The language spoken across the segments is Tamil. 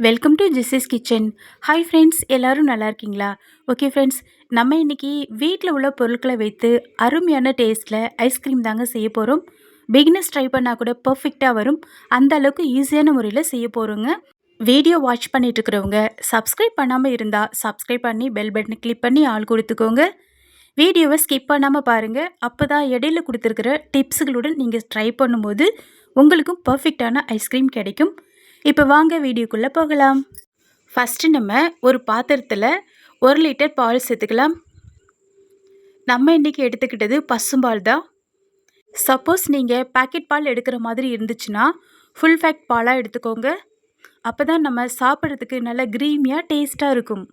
Welcome to Jesus kitchen hi friends எல்லோரும் நல்லா இருக்கீங்களா? ஓகே ஃப்ரெண்ட்ஸ் நம்ம இன்னைக்கு வீட்டில் உள்ள பொருட்களை வைத்து அருமையான டேஸ்ட்டில் ஐஸ்கிரீம் தாங்க செய்ய போகிறோம் பிகினஸ் ட்ரை பண்ணால் கூட பர்ஃபெக்டாக வரும். அந்த அளவுக்கு ஈஸியான முறையில் செய்ய போகிறோங்க வீடியோ வாட்ச் பண்ணிட்டு இருக்கிறவங்க சப்ஸ்கிரைப் பண்ணாமல் இருந்தால் சப்ஸ்கிரைப் பண்ணி பெல் பட்டனை கிளிக் பண்ணி ஆள் கொடுத்துக்கோங்க. வீடியோவை ஸ்கிப் பண்ணாமல் பாருங்கள் அப்போ தான் இடையில கொடுத்துருக்கிற டிப்ஸுகளுடன் நீங்கள் ட்ரை பண்ணும்போது உங்களுக்கும் பர்ஃபெக்டான ஐஸ்கிரீம் கிடைக்கும். இப்போ வாங்க வீடியோக்குள்ளே போகலாம். ஃபஸ்ட்டு நம்ம ஒரு பாத்திரத்தில் ஒரு லிட்டர் பால் சேர்த்துக்கலாம். நம்ம இன்றைக்கி எடுத்துக்கிட்டது பசும்பால் தான். சப்போஸ் நீங்கள் பாக்கெட் பால் எடுக்கிற மாதிரி இருந்துச்சுன்னா ஃபுல் ஃபேக்ட் பாலாக எடுத்துக்கோங்க. அப்போ தான் நம்ம சாப்பிட்றதுக்கு நல்லா க்ரீமியாக டேஸ்ட்டாக இருக்கும்.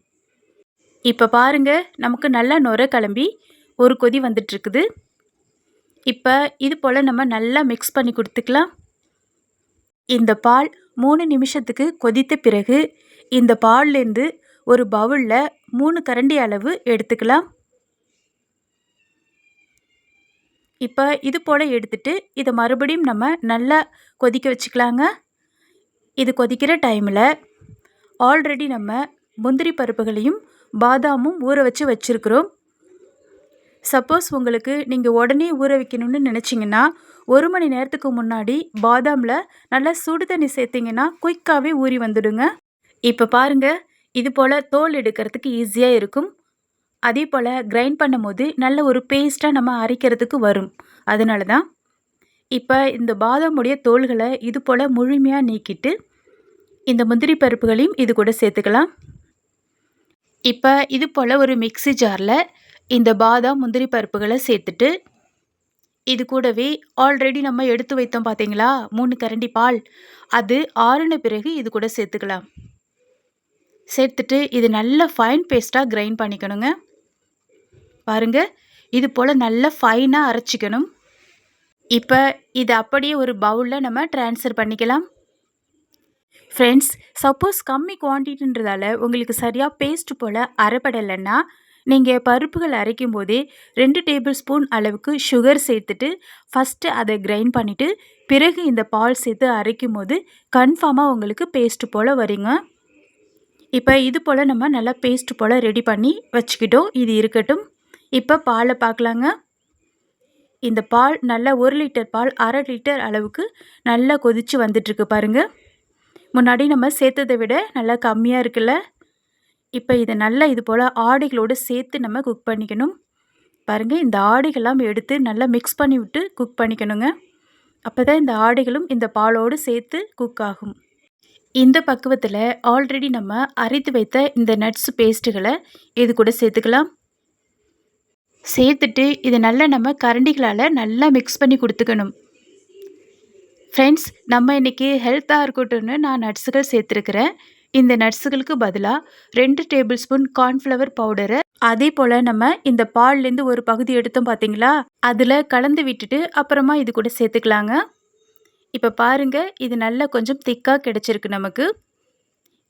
இப்போ பாருங்கள் நமக்கு நல்லா நுர கிளம்பி ஒரு கொதி வந்துட்டுருக்குது இப்போ இது போல் நம்ம நல்லா மிக்ஸ் பண்ணி கொடுத்துக்கலாம். இந்த பால் மூணு நிமிஷத்துக்கு கொதித்த பிறகு இந்த பால்லேருந்து ஒரு பவுலில் மூணு கரண்டி அளவு எடுத்துக்கலாம். இப்போ இது போல் எடுத்துட்டு இதை மறுபடியும் நம்ம நல்லா கொதிக்க வச்சுக்கலாங்க. இது கொதிக்கிற டைமில் ஆல்ரெடி நம்ம முந்திரி பருப்புகளையும் பாதாமும் ஊற வச்சு வச்சுருக்குறோம். சப்போஸ் உங்களுக்கு நீங்கள் உடனே ஊற வைக்கணும்னு நினச்சிங்கன்னா ஒரு மணி நேரத்துக்கு முன்னாடி பாதாமில் நல்லா சுடு தண்ணி சேர்த்திங்கன்னா குயிக்காகவே ஊறி வந்துடுங்க. இப்போ பாருங்கள் இது போல் தோல் எடுக்கிறதுக்கு ஈஸியாக இருக்கும். அதே போல் கிரைண்ட் பண்ணும்போது நல்ல ஒரு பேஸ்ட்டாக நம்ம அரைக்கிறதுக்கு வரும். அதனால தான் இப்போ இந்த பாதாமுடைய தோள்களை இது போல் முழுமையாக நீக்கிட்டு இந்த முந்திரி பருப்புகளையும் இது கூட சேர்த்துக்கலாம். இப்போ இது போல் ஒரு மிக்சி ஜாரில் இந்த பாதாம் முந்திரி பருப்புகளை சேர்த்துட்டு இது கூடவே ஆல்ரெடி நம்ம எடுத்து வைத்தோம் பார்த்தீங்களா மூணு கரண்டி பால். அது ஆறுன பிறகு இது கூட சேர்த்துக்கலாம். சேர்த்துட்டு இது நல்ல ஃபைன் பேஸ்ட்டாக கிரைண்ட் பண்ணிக்கணுங்க. பாருங்கள் இது போல் நல்லா ஃபைனாக அரைச்சிக்கணும். இப்போ இது அப்படியே ஒரு பவுலில் நம்ம ட்ரான்ஸ்ஃபர் பண்ணிக்கலாம். ஃப்ரெண்ட்ஸ் சப்போஸ் கம்மி குவான்டிட்டின்றதால உங்களுக்கு சரியாக பேஸ்ட் போல் அரைப்படலைன்னா நீங்கள் பருப்புகள் அரைக்கும் போதே ரெண்டு டேபிள் ஸ்பூன் அளவுக்கு சுகர் சேர்த்துட்டு ஃபஸ்ட்டு அதை கிரைண்ட் பண்ணிவிட்டு பிறகு இந்த பால் சேர்த்து அரைக்கும் போது கன்ஃபார்மாக உங்களுக்கு பேஸ்ட்டு போல் வருங்க. இப்போ இது போல் நம்ம நல்லா பேஸ்ட்டு போல் ரெடி பண்ணி வச்சுக்கிட்டோம். இது இருக்கட்டும். இப்போ பாலை பார்க்கலாங்க. இந்த பால் நல்லா ஒரு லிட்டர் பால் அரை லிட்டர் அளவுக்கு நல்லா கொதித்து வந்துட்டுருக்கு பாருங்கள் முன்னாடி நம்ம சேர்த்ததை விட நல்லா கம்மியாக இருக்குல்ல? இப்போ இதை நல்லா இது போல் ஆடைகளோடு சேர்த்து நம்ம குக் பண்ணிக்கணும். பாருங்கள் இந்த ஆடைகள்லாம் எடுத்து நல்லா மிக்ஸ் பண்ணி விட்டு குக் பண்ணிக்கணுங்க. அப்போ தான் இந்த ஆடைகளும் இந்த பாலோடு சேர்த்து குக் ஆகும். இந்த பக்குவத்தில் ஆல்ரெடி நம்ம அரைத்து வைத்த இந்த நட்ஸ் பேஸ்ட்டுகளை இது கூட சேர்த்துக்கலாம். சேர்த்துட்டு இதை நல்லா நம்ம கரண்டிகளால் நல்லா மிக்ஸ் பண்ணி கொடுத்துக்கணும். ஃப்ரெண்ட்ஸ் நம்ம இன்றைக்கி ஹெல்த்தாக இருக்கட்டும்னு நான் நட்ஸுகள் சேர்த்துருக்குறேன். இந்த நட்ஸுகளுக்கு பதிலாக ரெண்டு டேபிள் ஸ்பூன் கார்ன்ஃப்ளவர் பவுடரை. அதே போல் நம்ம இந்த பால்லேருந்து ஒரு பகுதி எடுத்தோம் பார்த்தீங்களா அதில் கலந்து விட்டுட்டு அப்புறமா இது கூட சேர்த்துக்கலாங்க. இப்போ பாருங்கள் இது நல்லா கொஞ்சம் திக்காக கிடச்சிருக்கு நமக்கு.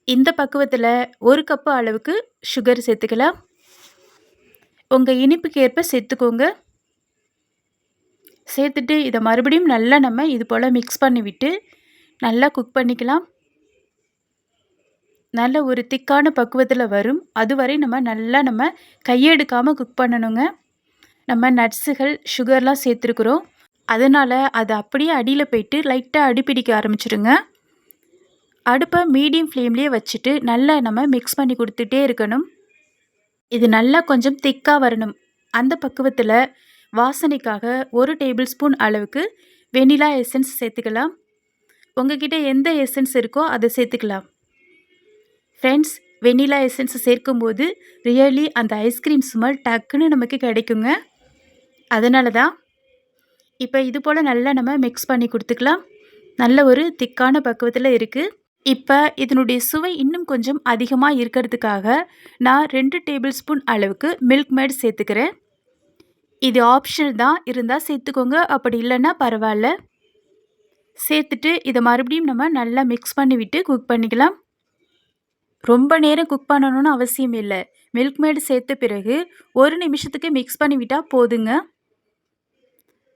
இந்த பக்குவத்தில் ஒரு கப்பு அளவுக்கு சுகர் சேர்த்துக்கலாம். உங்கள் இனிப்புக்கு ஏற்ப சேர்த்துக்கோங்க. சேர்த்துட்டு இதை மறுபடியும் நல்லா நம்ம இது போல் மிக்ஸ் பண்ணிவிட்டு நல்லா குக் பண்ணிக்கலாம். நல்ல ஒரு திக்கான பக்குவத்தில் வரும். அதுவரை நம்ம நல்லா நம்ம கையெடுக்காமல் குக் பண்ணணுங்க. நம்ம நட்ஸுகள் சுகர்லாம் சேர்த்துருக்குறோம். அதனால் அது அப்படியே அடியில் போயிட்டு லைட்டாக அடிப்பிடிக்க ஆரம்பிச்சிடுங்க அடுப்பை மீடியம் ஃப்ளேம்லேயே வச்சுட்டு நல்லா நம்ம மிக்ஸ் பண்ணி கொடுத்துட்டே இருக்கணும். இது நல்லா கொஞ்சம் திக்காக வரணும். அந்த பக்குவத்தில் வாசனைக்காக ஒரு டேபிள் ஸ்பூன் அளவுக்கு வெனிலா எசன்ஸ் சேர்த்துக்கலாம். உங்ககிட்ட எந்த எசன்ஸ் இருக்கோ அதை சேர்த்துக்கலாம். ஃப்ரெண்ட்ஸ் வெண்ணிலா எசன்ஸை சேர்க்கும்போது ரியலி அந்த ஐஸ்கிரீம் ஸ்மெல் டக்குன்னு நமக்கு கிடைக்குங்க. அதனால தான் இப்போ இது போல் நல்லா நம்ம மிக்ஸ் பண்ணி கொடுத்துக்கலாம். நல்ல ஒரு திக்கான பக்குவத்தில் இருக்குது இப்போ இதனுடைய சுவை இன்னும் கொஞ்சம் அதிகமாக இருக்கிறதுக்காக நான் ரெண்டு டேபிள் ஸ்பூன் அளவுக்கு மில்க் மேட் சேர்த்துக்கிறேன். இது ஆப்ஷனல் தான் இருந்தால் சேர்த்துக்கோங்க. அப்படி இல்லைன்னா பரவாயில்ல. சேர்த்துட்டு இதை மறுபடியும் நம்ம நல்லா மிக்ஸ் பண்ணிவிட்டு குக் பண்ணிக்கலாம். ரொம்ப நேரம் குக் பண்ணணும்னு அவசியம் இல்லை. மில்க் மேடு சேர்த்த பிறகு ஒரு நிமிஷத்துக்கு மிக்ஸ் பண்ணிவிட்டால் போதுங்க.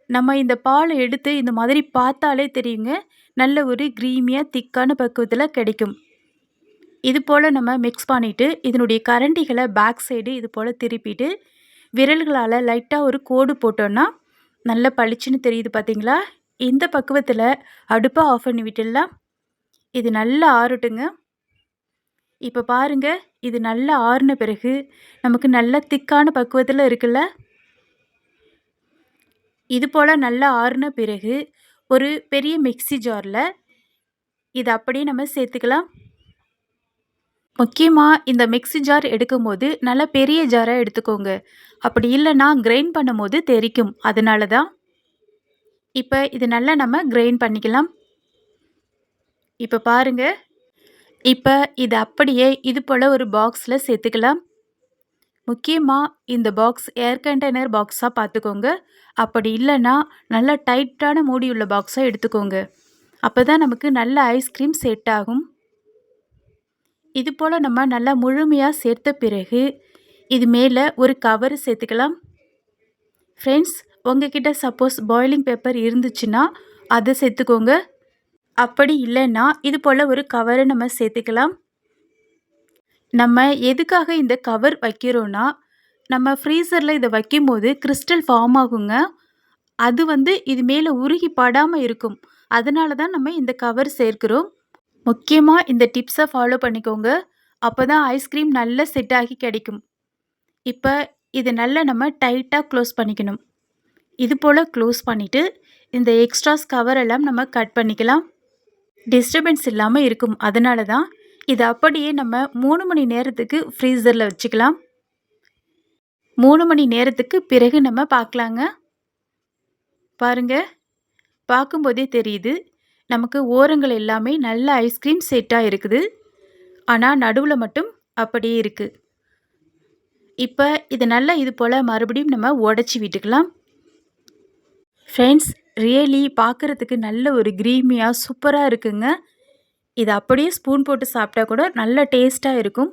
நம்ம இந்த பாலை எடுத்து இந்த மாதிரி பார்த்தாலே தெரியுங்க. நல்ல ஒரு க்ரீமியாக திக்கான பக்குவத்தில் கிடைக்கும். இது போல் நம்ம மிக்ஸ் பண்ணிவிட்டு இதனுடைய கரண்டிகளை பேக் சைடு இது போல் திருப்பிட்டு விரல்களால் லைட்டாக ஒரு கோடு போட்டோன்னா நல்ல பளிச்சுன்னு தெரியுது பார்த்தீங்களா இந்த பக்குவத்தில் அடுப்பை ஆஃப் பண்ணி விட்டுடலாம். இது நல்லா ஆறட்டுங்க. இப்போ பாருங்க இது நல்லா ஆறின பிறகு நமக்கு நல்ல திக்கான பக்குவத்தில் இருக்குல்ல? இது போல் நல்லா ஆறின பிறகு ஒரு பெரிய மிக்ஸி ஜாரில் இதை அப்படியே நம்ம சேர்த்துக்கலாம். முக்கியமாக இந்த மிக்ஸி ஜார் எடுக்கும்போது நல்லா பெரிய ஜாராக எடுத்துக்கோங்க. அப்படி இல்லைன்னா கிரைண்ட் பண்ணும்போது தெரிக்கும். அதனால தான் இப்போ இது நல்லா நம்ம கிரைண்ட் பண்ணிக்கலாம். இப்போ பாருங்கள் இப்போ இது அப்படியே இது போல் ஒரு பாக்ஸில் சேர்த்துக்கலாம். முக்கியமாக இந்த பாக்ஸ் ஏர் கண்டெய்னர் பாக்ஸாக பார்த்துக்கோங்க அப்படி இல்லைன்னா நல்லா டைட்டான மூடி உள்ள பாக்ஸாக எடுத்துக்கோங்க. அப்போ தான் நமக்கு நல்ல ஐஸ்கிரீம் செட் ஆகும். இது போல் நம்ம நல்லா முழுமையாக சேர்த்த பிறகு இது மேலே ஒரு கவர் சேர்த்துக்கலாம். ஃப்ரெண்ட்ஸ் உங்ககிட்ட சப்போஸ் பாயிலிங் பேப்பர் இருந்துச்சுன்னா அதை சேர்த்துக்கோங்க. அப்படி இல்லைன்னா இது போல் ஒரு கவரை நம்ம சேர்த்துக்கலாம். நம்ம எதுக்காக இந்த கவர் வைக்கிறோன்னா நம்ம ஃப்ரீசரில் இதை வைக்கும்போது கிறிஸ்டல் ஃபார்ம் ஆகுங்க. அது வந்து இது மேலே உருகி படாமல் இருக்கும். அதனால தான் நம்ம இந்த கவர் சேர்க்கிறோம். முக்கியமாக இந்த டிப்ஸை ஃபாலோ பண்ணிக்கோங்க. அப்போ தான் ஐஸ்கிரீம் நல்லா செட் ஆகி கிடைக்கும். இப்போ இது நல்லா நம்ம டைட்டாக க்ளோஸ் பண்ணிக்கணும். இது போல் க்ளோஸ் பண்ணிவிட்டு இந்த எக்ஸ்ட்ராஸ் கவர் எல்லாம் நம்ம கட் பண்ணிக்கலாம். டிஸ்டர்பன்ஸ் இல்லாமல் இருக்கும். அதனால தான் இது அப்படியே நம்ம மூணு மணி நேரத்துக்கு ஃப்ரீசரில் வச்சுக்கலாம். மூணு மணி நேரத்துக்கு பிறகு நம்ம பார்க்கலாங்க. பாருங்கள் பார்க்கும்போதே தெரியுது. நமக்கு ஓரங்கள் எல்லாமே நல்ல ஐஸ்கிரீம் செட்டாக இருக்குது. ஆனால் நடுவில் மட்டும் அப்படியே இருக்குது இப்போ இது நல்லா இது போல் மறுபடியும் நம்ம உடச்சி விட்டுக்கலாம். ஃப்ரெண்ட்ஸ் ரியலி பார்க்குறதுக்கு நல்ல ஒரு க்ரீமியாக சூப்பராக இருக்குங்க. இது அப்படியே ஸ்பூன் போட்டு சாப்பிட்டா கூட நல்ல டேஸ்ட்டாக இருக்கும்.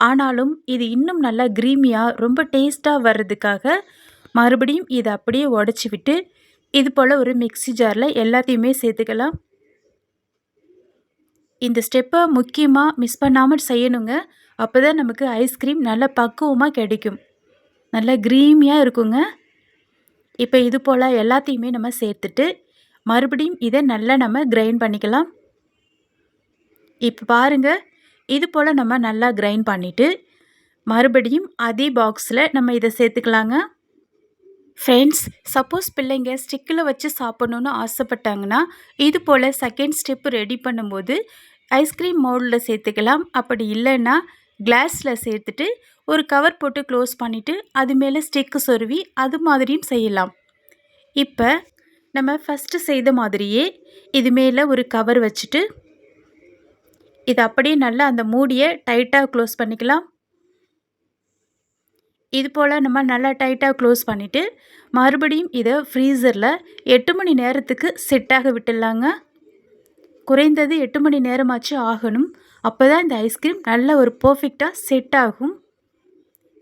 ஆனாலும் இது இன்னும் நல்லா க்ரீமியாக ரொம்ப டேஸ்ட்டாக வர்றதுக்காக மறுபடியும் இதை அப்படியே உடச்சி விட்டு இது போல் ஒரு மிக்ஸி ஜாரில் எல்லாத்தையுமே சேர்த்துக்கலாம். இந்த ஸ்டெப்பை முக்கியமாக மிஸ் பண்ணாமல் செய்யணுங்க. அப்போ தான் நமக்கு ஐஸ்கிரீம் நல்லா பக்குவமாக கிடைக்கும். நல்லா க்ரீமியாக இருக்குங்க. இப்போ இது போல் எல்லாத்தையுமே நம்ம சேர்த்துட்டு மறுபடியும் இதை நல்லா நம்ம கிரைண்ட் பண்ணிக்கலாம். இப்போ பாருங்கள் இது போல் நம்ம நல்லா கிரைண்ட் பண்ணிவிட்டு மறுபடியும் அதே பாக்ஸில் நம்ம இதை சேர்த்துக்கலாங்க. ஃப்ரெண்ட்ஸ் சப்போஸ் பிள்ளைங்க ஸ்டிக்கில் வச்சு சாப்பிட்ணுன்னு ஆசைப்பட்டாங்கன்னா இது போல் செகண்ட் ஸ்டெப் ரெடி பண்ணும்போது ஐஸ்கிரீம் மோல்டில் சேர்த்துக்கலாம். அப்படி இல்லைன்னா கிளாஸில் சேர்த்துட்டு ஒரு கவர் போட்டு க்ளோஸ் பண்ணிவிட்டு அது மேலே ஸ்டிக்கு சொருவி அது மாதிரியும் செய்யலாம். இப்போ நம்ம ஃபஸ்ட்டு செய்த மாதிரியே இது மேலே ஒரு கவர் வச்சுட்டு இது அப்படியே நல்லா அந்த மூடியை டைட்டாக க்ளோஸ் பண்ணிக்கலாம். இது போல் நம்ம நல்லா டைட்டாக க்ளோஸ் பண்ணிவிட்டு மறுபடியும் இதை ஃப்ரீசரில் எட்டு மணி நேரத்துக்கு செட்டாக விட்டுடலாங்க. குறைந்தது எட்டு மணி நேரமாச்சு ஆகணும். அப்போ தான் இந்த ஐஸ்கிரீம் நல்ல ஒரு பர்ஃபெக்டாக செட் ஆகும்.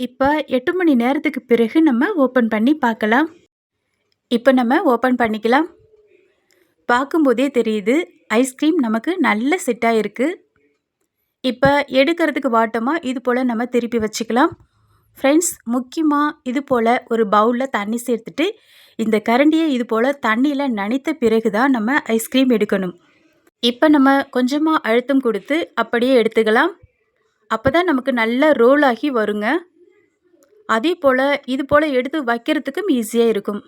இப்போ எட்டு மணி நேரத்துக்கு பிறகு நம்ம ஓப்பன் பண்ணி பார்க்கலாம். இப்போ நம்ம ஓப்பன் பண்ணிக்கலாம். பார்க்கும்போதே தெரியுது ஐஸ்கிரீம் நமக்கு நல்ல செட்டாக இருக்குது இப்போ எடுக்கிறதுக்கு வாட்டமாக இது போல் நம்ம திருப்பி வச்சுக்கலாம். ஃப்ரெண்ட்ஸ் முக்கியமாக இது போல் ஒரு பவுலில் தண்ணி சேர்த்துட்டு இந்த கரண்டியை இது போல் தண்ணியில் நனைத்த பிறகு தான் நம்ம ஐஸ்கிரீம் எடுக்கணும். இப்போ நம்ம கொஞ்சமாக அழுத்தம் கொடுத்து அப்படியே எடுத்துக்கலாம். அப்போ தான் நமக்கு நல்ல ரோல் ஆகி வருங்க. அதே போல் இது போல் எடுத்து வைக்கிறதுக்கும் ஈஸியாக இருக்கும்.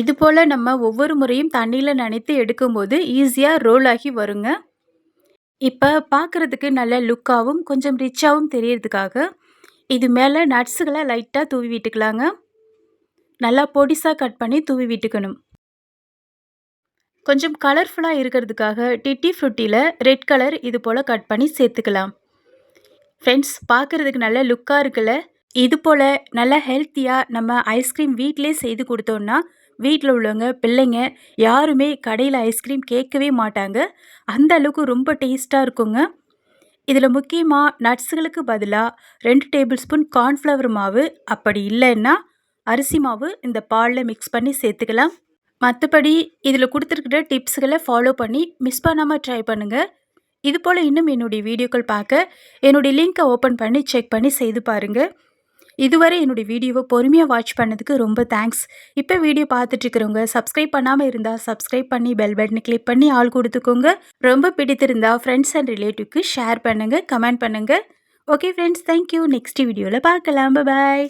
இது போல் நம்ம ஒவ்வொரு முறையும் தண்ணியில் நனைத்து எடுக்கும்போது ஈஸியாக ரோல் ஆகி வருங்க. இப்போ பார்க்குறதுக்கு நல்ல லுக்காகவும் கொஞ்சம் ரிச்சாகவும் தெரியறதுக்காக இது மேலே நட்ஸுகளை லைட்டாக தூவி விட்டுக்கலாங்க. நல்லா பொடிசாக கட் பண்ணி தூவி விட்டுக்கணும். கொஞ்சம் கலர்ஃபுல்லாக இருக்கிறதுக்காக டிட்டி ஃப்ரூட்டியில் ரெட் கலர் இது போல் கட் பண்ணி சேர்த்துக்கலாம். ஃப்ரெண்ட்ஸ் பார்க்குறதுக்கு நல்ல லுக்காக இருக்குல்ல? இது போல் நல்லா ஹெல்த்தியாக நம்ம ஐஸ்கிரீம் வீட்டிலே செய்து கொடுத்தோன்னா வீட்டில் உள்ளவங்க பிள்ளைங்க யாருமே கடையில் ஐஸ்கிரீம் கேட்கவே மாட்டாங்க. அந்த அளவுக்கு ரொம்ப டேஸ்ட்டாக இருக்குங்க. இதில் முக்கியமாக நட்ஸுகளுக்கு பதிலாக ரெண்டு டேபிள் ஸ்பூன் கார்ன்ஃப்ளவர் மாவு அப்படி இல்லைன்னா அரிசி மாவு இந்த பாலில் மிக்ஸ் பண்ணி சேர்த்துக்கலாம். மற்றபடி இதில் கொடுத்துருக்கிற டிப்ஸ்களை ஃபாலோ பண்ணி மிஸ் பண்ணாமல் ட்ரை பண்ணுங்கள் இது போல் இன்னும் என்னுடைய வீடியோக்கள் பார்க்க என்னுடைய லிங்க்கை ஓப்பன் பண்ணி செக் பண்ணி செய்து பாருங்கள் இதுவரை என்னுடைய வீடியோவை பொறுமையாக வாட்ச் பண்ணதுக்கு ரொம்ப தேங்க்ஸ் இப்போ வீடியோ பார்த்துட்ருக்குறவங்க சப்ஸ்கிரைப் பண்ணாமல் இருந்தால் சப்ஸ்கிரைப் பண்ணி பெல் பட்டனை கிளிக் பண்ணி ஆள் கொடுத்துக்கோங்க. ரொம்ப பிடித்திருந்தால் ஃப்ரெண்ட்ஸ் அண்ட் ரிலேட்டிவ்க்கு ஷேர் பண்ணுங்கள் கமெண்ட் பண்ணுங்கள் okay friends thank you next வீடியோவில் பார்க்கலாம். பாய்